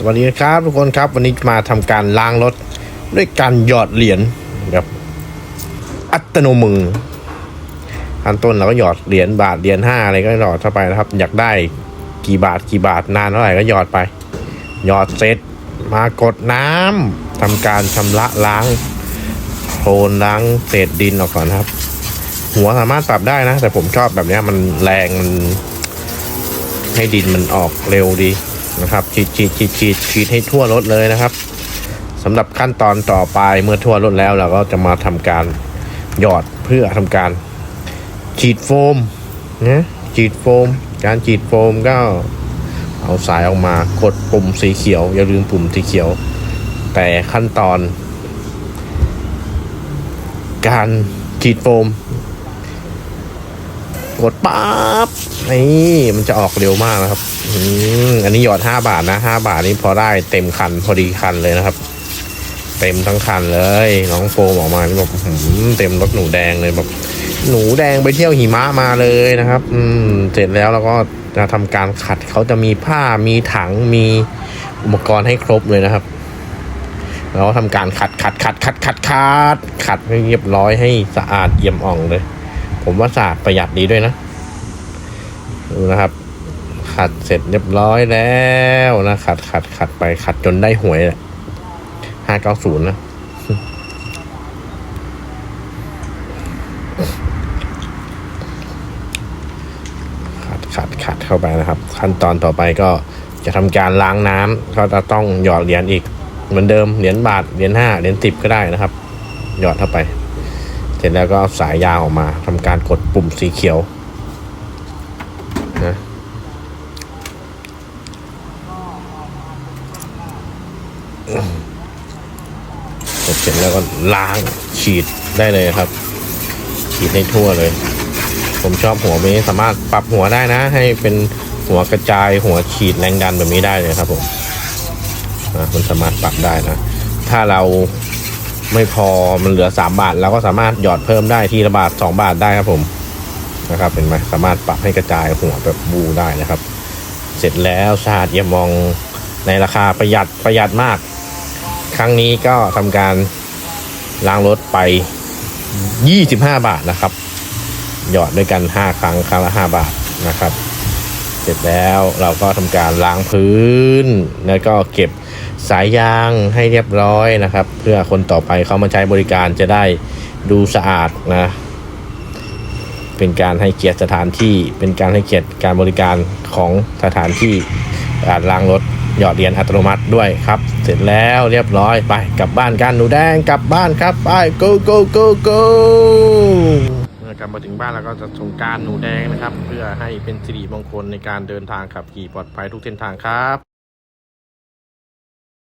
สวัสดีครับทุกคนครับวันนี้มาทำการล้างรถด้วยการหยอดเหรียญแบบอัตโนมือขั้นต้นเราก็หยอดเหรียญบาทเหรียญห้าอะไรก็หยอดเข้าไปนะครับ อยากได้กี่บาทกี่บาทนานเท่าไหร่ก็หยอดไป หยอดเสร็จมากดน้ำทำการชำระล้างโคลนล้างเศษดินออกก่อนครับ หัวสามารถปรับได้นะ แต่ผมชอบแบบนี้มันแรงมันให้ดินมันออกเร็วดี นะครับฉีดฉีดฉีดฉีดฉีดให้ทั่วรถเลยนะครับสำหรับขั้นตอนต่อไปเมื่อทั่วรถแล้วเราก็จะมาทำการหยอดเพื่อทำการฉีดโฟมนะฉีดโฟม การฉีดโฟมก็เอาสายออกมากดปุ่มสีเขียว อย่าลืมปุ่มสีเขียว แต่ขั้นตอน การฉีดโฟม กดปั๊บนี่มันจะออกเร็วมากนะครับอันนี้หยอดห้าบาทนะห้าบาทนี้พอได้เต็มคันพอดีคันเลยนะครับ เต็มทั้งคันเลย น้องโฟมออกมานี่แบบอื้อหือเต็มรถหนูแดงเลยแบบหนูแดงไปเที่ยวหิมะมาเลยนะครับ อืมเสร็จแล้วเราก็จะทำการขัดเขาจะมีผ้ามีถังมีอุปกรณ์ให้ครบเลยนะครับเราก็ทำการขัดขัดขัดขัดขัดขัดขัดให้เรียบร้อยให้สะอาดเยี่ยมอ่องเลย ผมว่าสะอาดประหยัดดีด้วยนะ ดูนะครับ ขัดเสร็จเรียบร้อยแล้วนะ ขัดขัดขัดไปขัดจนได้หวยแหละห้าเก้าศูนย์นะขัดขัดขัดเข้าไปนะครับ ขั้นตอนต่อไปก็จะทำการล้างน้ำก็จะต้องหยอดเหรียญอีก เหมือนเดิมเหรียญบาทเหรียญห้าเหรียญสิบก็ได้นะครับ หยอดเข้าไป เสร็จแล้วก็เอาสายยางออกมาทำการกดปุ่มสีเขียวนะกดเสร็จแล้วก็ล้างฉีดได้เลยครับ ฉีดให้ทั่วเลย ผมชอบหัวแบบนี้สามารถปรับหัวได้นะ ให้เป็นหัวกระจายหัวฉีดแรงดันแบบนี้ได้เลยครับผมนะมันสามารถปรับได้นะ ถ้าเรา ไม่พอมันเหลือสามบาทเราก็สามารถหยอดเพิ่มได้ทีละบาทสองบาทได้ครับผมนะครับเห็นไหมสามารถปรับให้กระจายหัวแบบบูได้นะครับ เสร็จแล้วชาติยามองในราคาประหยัดประหยัดมาก ครั้งนี้ก็ทำการล้างรถไป 25 บาทนะครับ หยอดด้วยกัน 5 ครั้งครั้งละ 5 บาทนะครับ ร็จแล้วเราก็ทำการล้างพื้น แล้วก็เก็บสายยางให้เรียบร้อยนะครับ เพื่อคนต่อไปเขามาใช้บริการจะได้ดูสะอาดนะ เป็นการให้เกียรติสถานที่เป็นการให้เกียรติการบริการของสถานที่การล้างรถหยอดเหรียญอัตโนมัติด้วยครับ เสร็จแล้วเรียบร้อยไปกลับบ้านกันหนูแดงกลับบ้านครับ ไป go go go go เมื่อกลับมาถึงบ้านเราก็จะส่งการหนูแดงนะครับ เพื่อให้เป็นสิริมงคลในการเดินทางขับขี่ปลอดภัยทุกเส้นทางครับ